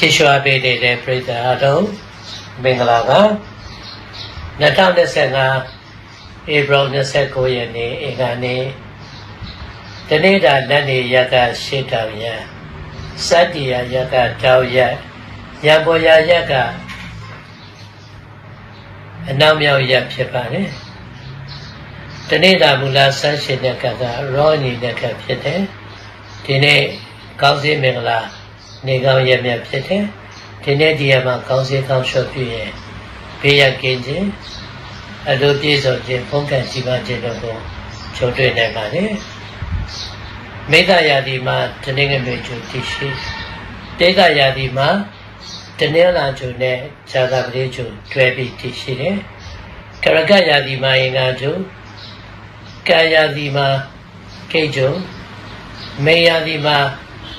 ရှေ့လျှော်ပေးနေတဲ့ပြည်သူအတော်မင်္ဂလာပါ2025ဧပြီ29ရက်နေ့အင်္ဂါနေ့တနေ့တာလက်နေရက်ကရှေ့တောင်ရစတ္တိယရက်ကတောင်ရက်ရံပေါ်ရရက်ကအနောက်မြောက်ရက်ဖြစ်ပါတယ်တနေ့တာမူလဆန်းရှင်တဲ့ကကရောညီတဲ့ကဖြစ်တယ်ဒီနေ့ကောင်းစည်းမင်္ဂလာ နေကောင်းရက်မြတ်ဖြစ်တယ်ဒီနေ့ဒီရမှာကောင်းစည်းကောင်းလျှော့ပြည့်ရဲ့ဘေးရကင်းခြင်းအလိုပြည့်စုံခြင်းဖုံးကန့်စီမံခြင်းတို့ကိုကြုံတွေ့နိုင်ပါတယ်မိဂယာဒီမှာတနင်္ဂနွေကျူတည်ရှိတေဂယာဒီမှာတနင်္လာကျူနဲ့ဇာတာပတိကျူတွဲပြီးတည်ရှိတယ်ကရကယာဒီမှာအင်္ဂါကျူကာယာဒီမှာကိတ်ကျူမေယာဒီမှာ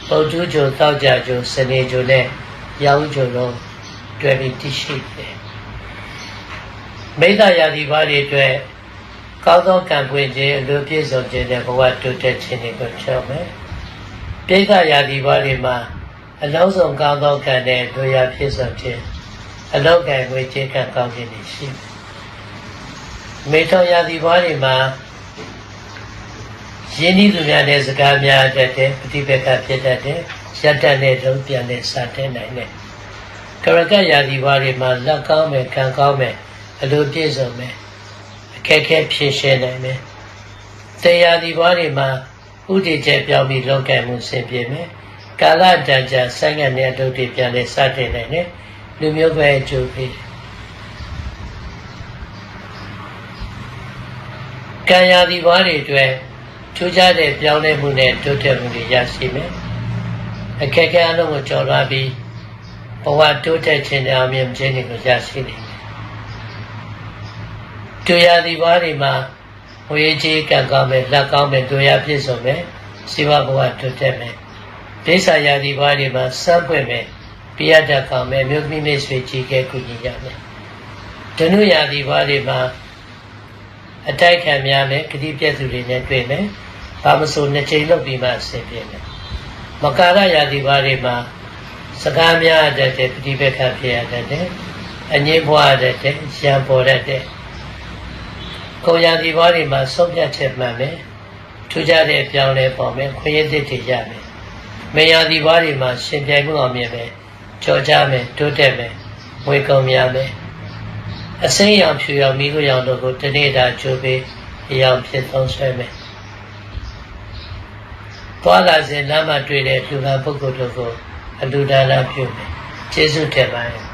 ပုတ်တူးကျူတောက်ကြကျူစနေကျူနဲ့ရောင်းကျူလုံးတွဲပြီးတည်ရှိတယ်မိဂယာဒီဘာတွေအတွက်ကောင်းသောကံပွင့်ခြင်းအလိုပြည့်စုံခြင်းနဲ့ဘဝတိုးတက်ခြင်းတွေကိုဖြောမယ်။ပိဋကယာဒီဘာတွေမှာအလုံးစုံကောင်းသောကံနဲ့ဒုရပြည့်စုံခြင်းအလောက်ကံဝေခြင်းကံကောင်းခြင်းတွေရှိတယ်။မေထောယာဒီဘာတွေမှာ ယင်းဤသူများနဲ့စကားများတတ်တဲ့ပฏิပက္ခဖြစ်တတ်တဲ့ရတ္တနဲ့လုံးပြန်နဲ့စတဲ့နိုင်တဲ့ကရကယာဒီဘာတွေမှာလက်ကောင်းမယ်ကံကောင်းမယ်အလိုပြည့်စုံမယ်အခက်အခဲဖြေရှင်းနိုင်မယ်တရားဒီဘွားတွေမှာဥတည်ချက်ပြောင်းပြီးလောကမှုဆင်ပြေမယ်ကာလတန်ကြာဆိုင်ငံ့တဲ့အလုပ်တွေပြန်လဲစတင်နိုင်တယ်လူမျိုးပဲအကျိုးပေးကံရာဒီဘွားတွေအတွက် ထူးခြားတဲ့ပြောင်းလဲမှုနဲ့တိုးတက်မှုတွေရရှိမယ်အခက်အခဲအလုံးကိုကျော်လွှားပြီးဘဝတိုးတက်ခြင်းနဲ့အောင်မြင်ခြင်းတွေကိုရရှိနိုင်တယ်တူရသည်ဘွားတွေမှာဝေကြီးကံကောင်းမယ်လက်ကောင်းမယ်တူရပြည့်စုံမယ်စီဝဘဝတိုးတက်မယ်ဒိဋ္ဌာယာသည်ဘွားတွေမှာစမ်းပွင့်မယ်ပြရတတ်ကောင်းမယ်မြို့မိမိဆွေကြီးကဲကုညီရမယ်ဒနုယာသည်ဘွားတွေမှာအတိုက်ခံများမယ်ဂတိပြည့်သူတွေနဲ့တွေ့မယ် ဘာမဆိုနှစ်ချိန်လုပ်ပြီးမှအဆင်ပြေမယ်မကာရယာသည်ဘွားတွေမှာစကားများတတ်တဲ့ပฏิပက္ခဖြစ်ရတတ်တယ်အငြင်းပွားတတ်တဲ့ရံပေါ်တတ်တဲ့ကိုယ်ရည်ဒီဘွားတွေမှာဆုံးဖြတ်ချက်မှန်မယ်ထူးခြားတဲ့ပြောင်းလဲပေါ်မယ်ခွင့်ရတဲ့တွေရမယ်မေယာဒီဘွားတွေမှာရှင်ပြိုင်မှုအောင်မြင်မယ်ကြော်ကြမယ်တိုးတက်မယ်ဝေကုံများမယ်အစိမ်းရောင်ဖြူရောင်မိကိုရောင်တို့ကိုတနေ့တာချိုးပေးအရောင်ဖြစ်သုံးဆွဲမယ် သွားလာစဉ်လမ်းမှာတွေ့တဲ့လူကပုဂ္ဂိုလ်တို့ကိုအလူဒါနပြုမယ်ကျေးဇူးတင်ပါတယ်